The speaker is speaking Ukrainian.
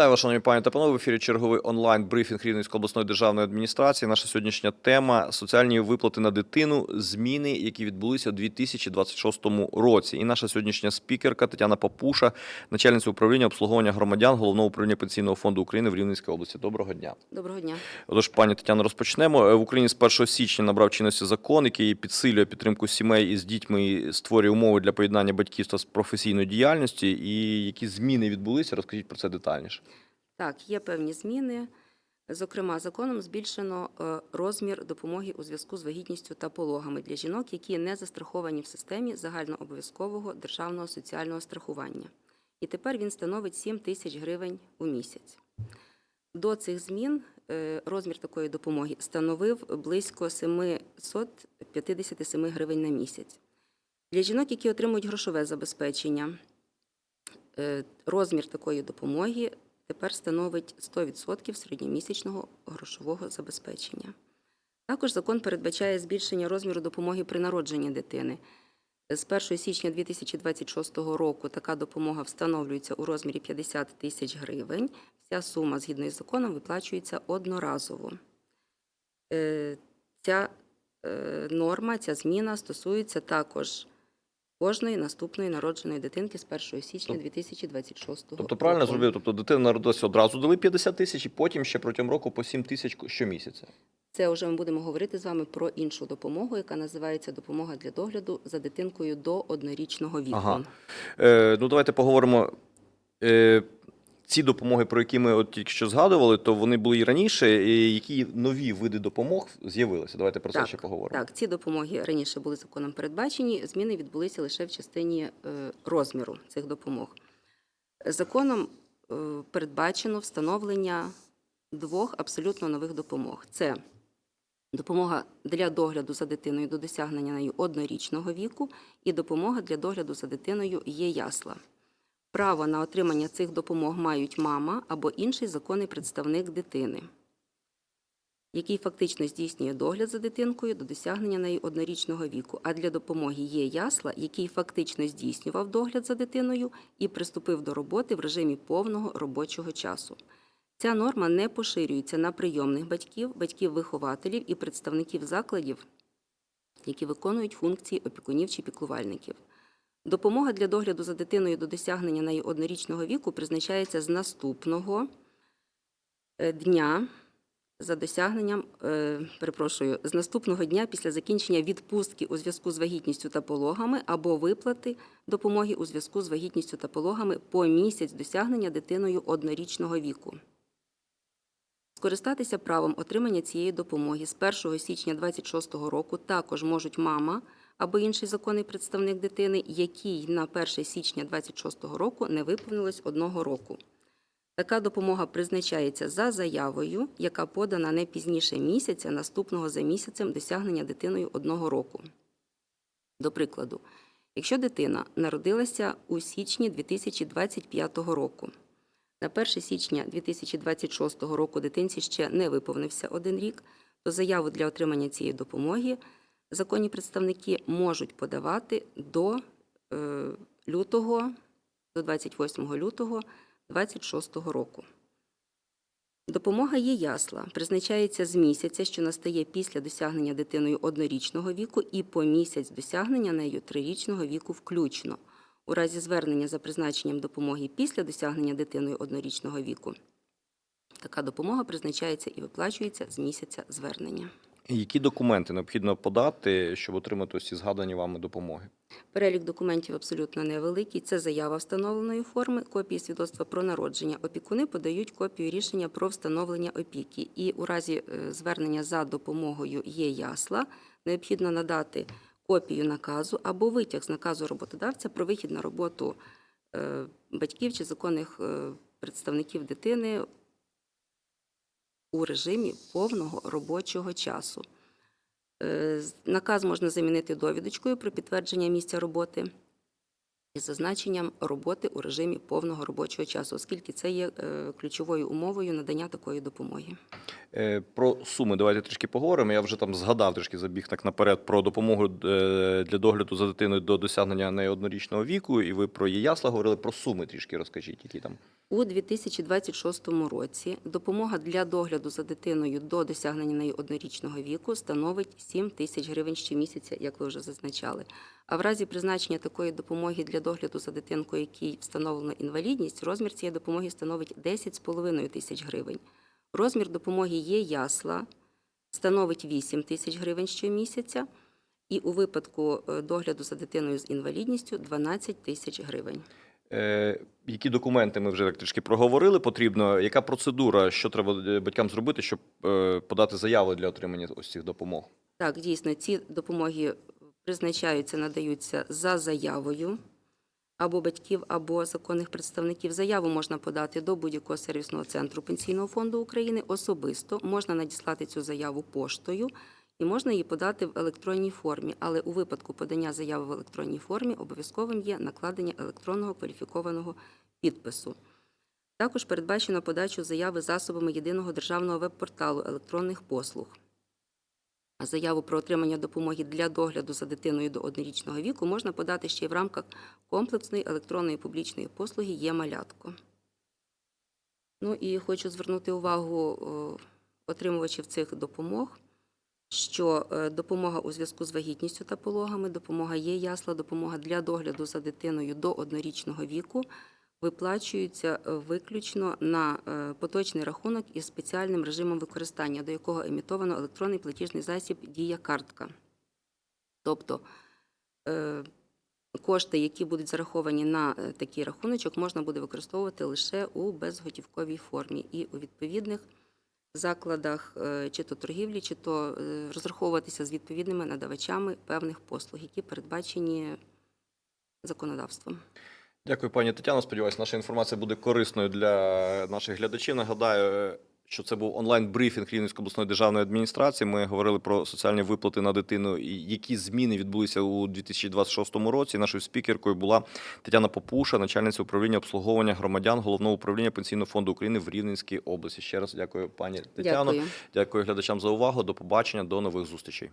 Вітаю вас, шановні пані та панове. В ефірі черговий онлайн брифінг Рівненської обласної державної адміністрації. Наша сьогоднішня тема соціальні виплати на дитину, зміни, які відбулися у 2026 році. І наша сьогоднішня спікерка Тетяна Папуша, начальниця управління обслуговування громадян головного управління пенсійного фонду України в Рівненській області. Доброго дня. Доброго дня. Отож, пані Тетяно, розпочнемо. Е, В Україні з 1 січня набрав чинності закон, який підсилює підтримку сімей із дітьми і створює умови для поєднання батьківства з професійною діяльністю. І які зміни відбулися? Розкажіть про це детальніше. Так, є певні зміни. Зокрема, законом збільшено е, розмір допомоги у зв'язку з вагітністю та пологами для жінок, які не застраховані в системі загальнообов'язкового державного соціального страхування. І тепер він становить 7 тисяч гривень у місяць. До цих змін е, розмір такої допомоги становив близько 757 гривень на місяць. Для жінок, які отримують грошове забезпечення, е, розмір такої допомоги тепер становить 100% середньомісячного грошового забезпечення. Також закон передбачає збільшення розміру допомоги при народженні дитини. З 1 січня 2026 року така допомога встановлюється у розмірі 50 тисяч гривень. Вся сума, згідно із законом, виплачується одноразово. Е, Ця е, норма, ця зміна стосується також кожної наступної народженої дитинки з 1 січня Тоб- 2026 року. Тобто правильно зробив, тобто дитина народилася одразу дали 50 тисяч, і потім ще протягом року по 7 тисяч щомісяця. Це вже ми будемо говорити з вами про іншу допомогу, яка називається допомога для догляду за дитинкою до однорічного віку. Ага. Е, ну давайте поговоримо. Е, ці допомоги, про які ми от тільки що згадували, то вони були і раніше. І які нові види допомог з'явилися? Давайте про це ще поговоримо. Так, ці допомоги раніше були законом передбачені. Зміни відбулися лише в частині е, розміру цих допомог. Законом е, передбачено встановлення двох абсолютно нових допомог: це допомога для догляду за дитиною до досягнення нею однорічного віку, і допомога для догляду за дитиною є ясла. Право на отримання цих допомог мають мама або інший законний представник дитини який фактично здійснює догляд за дитинкою до досягнення неї однорічного віку, а для допомоги є ясла, який фактично здійснював догляд за дитиною і приступив до роботи в режимі повного робочого часу. Ця норма не поширюється на прийомних батьків, батьків-вихователів і представників закладів, які виконують функції опікунів чи піклувальників. Допомога для догляду за дитиною до досягнення неї однорічного віку призначається з наступного е, дня за досягненням, е, перепрошую, з наступного дня після закінчення відпустки у зв'язку з вагітністю та пологами або виплати допомоги у зв'язку з вагітністю та пологами по місяць досягнення дитиною однорічного віку. Скористатися правом отримання цієї допомоги з 1 січня 2026 року також можуть мама або інший законний представник дитини, який на 1 січня 2026 року не виповнилось одного року. Така допомога призначається за заявою, яка подана не пізніше місяця, наступного за місяцем досягнення дитиною одного року. До прикладу, якщо дитина народилася у січні 2025 року, на 1 січня 2026 року дитинці ще не виповнився один рік, то заяву для отримання цієї допомоги законні представники можуть подавати до е, лютого, до 28 лютого 2026 року. Допомога є ясла, призначається з місяця, що настає після досягнення дитиною однорічного віку, і по місяць досягнення нею трирічного віку включно. У разі звернення за призначенням допомоги після досягнення дитиною однорічного віку. Така допомога призначається і виплачується з місяця звернення. Які документи необхідно подати, щоб отримати ці згадані вами допомоги? Перелік документів абсолютно невеликий. Це заява встановленої форми, копії свідоцтва про народження. Опікуни подають копію рішення про встановлення опіки. І у разі е, звернення за допомогою є ясла, необхідно надати копію наказу або витяг з наказу роботодавця про вихід на роботу е, батьків чи законних е, представників дитини у режимі повного робочого часу. Е, Наказ можна замінити довідочкою про підтвердження місця роботи із зазначенням роботи у режимі повного робочого часу, оскільки це є е, ключовою умовою надання такої допомоги. Е, Про суми давайте трішки поговоримо. Я вже там згадав трішки забіг так наперед про допомогу для догляду за дитиною до досягнення неї однорічного віку. І ви про її ясла говорили про суми трішки розкажіть, які там. У 2026 році допомога для догляду за дитиною до досягнення неї однорічного віку становить 7 тисяч гривень щомісяця, як ви вже зазначали. А в разі призначення такої допомоги для догляду за дитинкою, якій встановлена інвалідність, розмір цієї допомоги становить 10,5 тисяч гривень. Розмір допомоги є ясла, становить 8 тисяч гривень щомісяця, і у випадку е, догляду за дитиною з інвалідністю 12 тисяч гривень. Е, які документи ми вже так трішки проговорили? Потрібно, яка процедура, що треба е, батькам зробити, щоб е, подати заяви для отримання ось цих допомог? Так, дійсно, ці допомоги призначаються, надаються за заявою або батьків, або законних представників. Заяву можна подати до будь-якого сервісного центру Пенсійного фонду України особисто. Можна надіслати цю заяву поштою і можна її подати в електронній формі. Але у випадку подання заяви в електронній формі обов'язковим є накладення електронного кваліфікованого підпису. Також передбачено подачу заяви засобами єдиного державного веб-порталу електронних послуг. А Заяву про отримання допомоги для догляду за дитиною до однорічного віку можна подати ще й в рамках комплексної електронної публічної послуги є малятко. Ну і хочу звернути увагу отримувачів цих допомог, що е, допомога у зв'язку з вагітністю та пологами, допомога є ясла, допомога для догляду за дитиною до однорічного віку виплачуються е, виключно на е, поточний рахунок із спеціальним режимом використання, до якого емітовано електронний платіжний засіб Дія картка. Тобто кошти, які будуть зараховані на такий рахуночок, можна буде використовувати лише у безготівковій формі і у відповідних закладах е, чи то торгівлі, чи то е, розраховуватися з відповідними надавачами певних послуг, які передбачені законодавством. Дякую, пані Тетяно. Сподіваюсь, наша інформація буде корисною для наших глядачів. Нагадаю, що це був онлайн-брифінг Рівненської обласної державної адміністрації. Ми говорили про соціальні виплати на дитину і які зміни відбулися у 2026 році. Нашою спікеркою була Тетяна Попуша, начальниця управління обслуговування громадян головного управління Пенсійного фонду України в Рівненській області. Ще раз дякую, пані Тетяно. Дякую. Дякую глядачам за увагу. До побачення, до нових зустрічей.